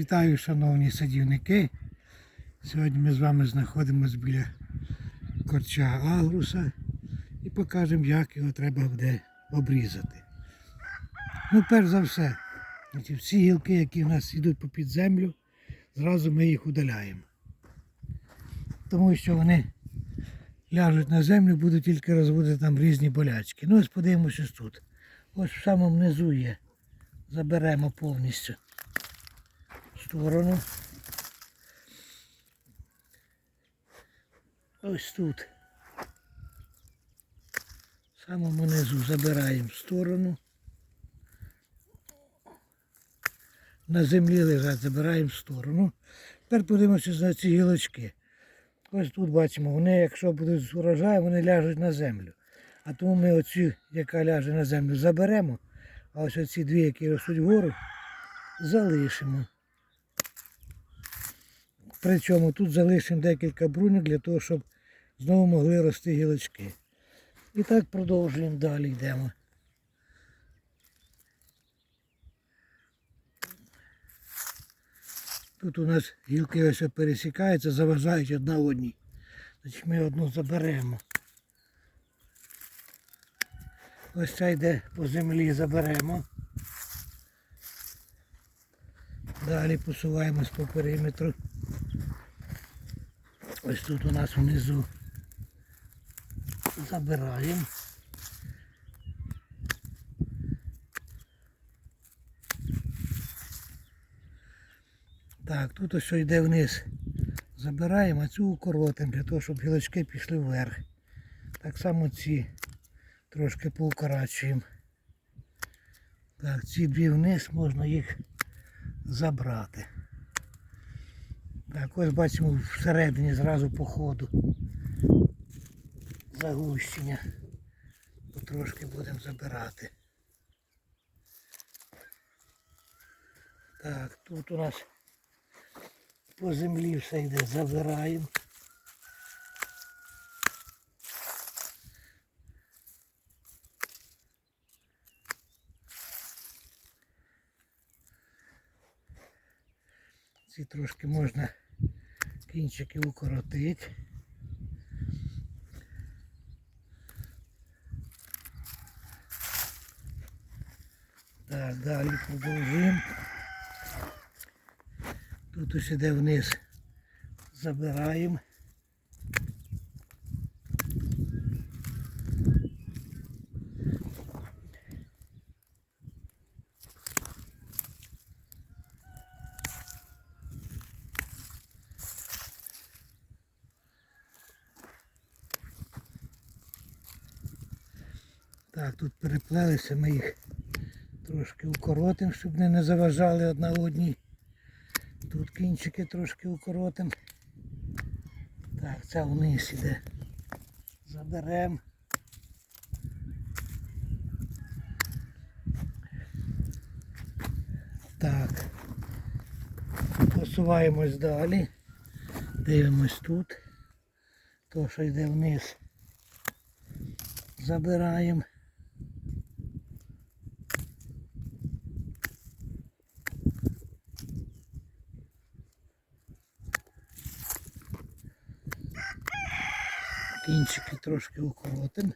Вітаю, шановні садівники. Сьогодні ми з вами знаходимося біля корча агруса і покажемо, як його треба буде обрізати. Ну, перш за все, всі гілки, які в нас йдуть попід землю, зразу ми їх удаляємо. Тому що вони ляжуть на землю, будуть тільки розводити там різні болячки. Ну, ось подивимося тут. Ось в самому низу є. Заберемо повністю сторону. Ось тут. В самому низу забираємо в сторону. На землі лежать, забираємо в сторону. Тепер подивимося на ці гілочки. Ось тут бачимо, вони, якщо будуть з урожаю, вони ляжуть на землю. А тому ми оцю, яка ляже на землю, заберемо, а ось оці дві, які ростуть вгору, залишимо. Причому тут залишимо декілька бруньок для того, щоб знову могли рости гілочки. І так продовжуємо далі йдемо. Тут у нас гілки ось пересікаються, заважають одна одній. Значить ми одну заберемо. Ось ця йде по землі, заберемо. Далі посуваємось по периметру. Ось тут у нас внизу забираємо. Так, тут ось що йде вниз. Забираємо, а цю укоротимо для того, щоб гілочки пішли вверх. Так само ці трошки поукорачуємо. Так, ці дві вниз можна їх забрати. Так, ось бачимо всередині зразу по ходу загущення. Потрошки будемо забирати. Так, тут у нас по землі все йде, забираємо. Ці трошки можна кінчики укоротити. Так, далі продовжуємо. Тут ось іде вниз. Забираємо. Так, тут переплелися, ми їх трошки укоротимо, щоб вони не заважали одна одній. Тут кінчики трошки укоротимо. Так, ця вниз іде. Заберемо. Так. Посуваємось далі. Дивимось тут. То, що йде вниз. Забираємо. Кінчики трошки укоротим.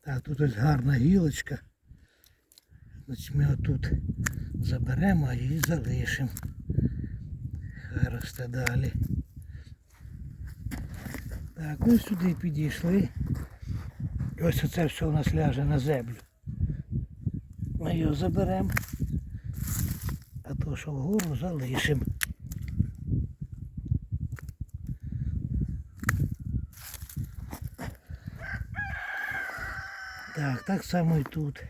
Так, тут ось гарна гілочка. Значить ми отут заберемо, її залишимо. Хай росте далі. Так, ну і сюди підійшли. Ось оце все у нас ляже на землю. Ми його заберемо. То, що вгору залишимо. Так, так само і тут.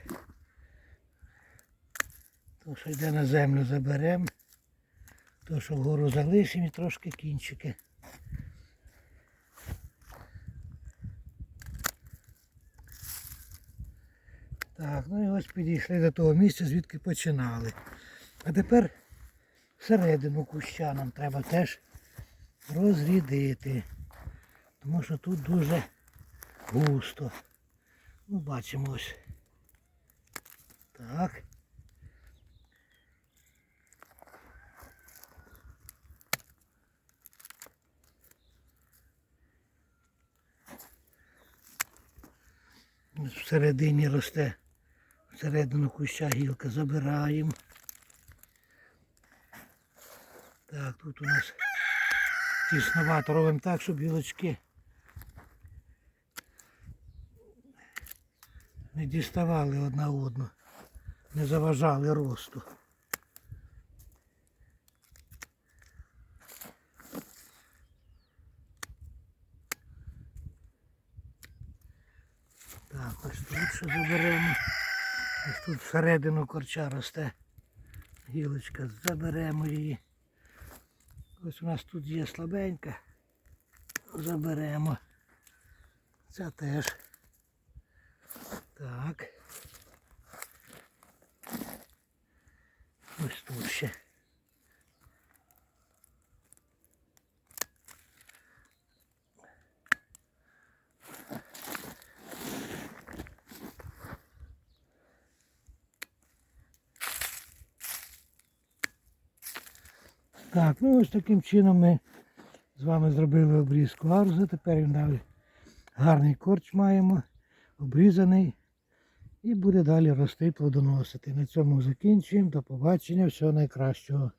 То, що йде на землю, заберемо. То, що вгору залишимо і трошки кінчики. Так, ну і ось підійшли до того місця, звідки починали. А тепер всередину куща нам треба теж розрідити. Тому що тут дуже густо. Ну, бачимо ось. Так. Всередині росте, всередину куща гілка забираємо. Так, тут у нас тісновато робимо так, щоб гілочки не діставали одна одну, не заважали росту. Так, ось тут ще заберемо. Ось тут всередину корча росте гілочка, заберемо її. Ось у нас тут є слабенька. Заберемо. Ця теж. Так. Ось тут ще. Так, ну ось таким чином ми з вами зробили обрізку арзу. Тепер він далі гарний корч маємо, обрізаний. І буде далі рости, плодоносити. На цьому закінчуємо. До побачення. Всього найкращого.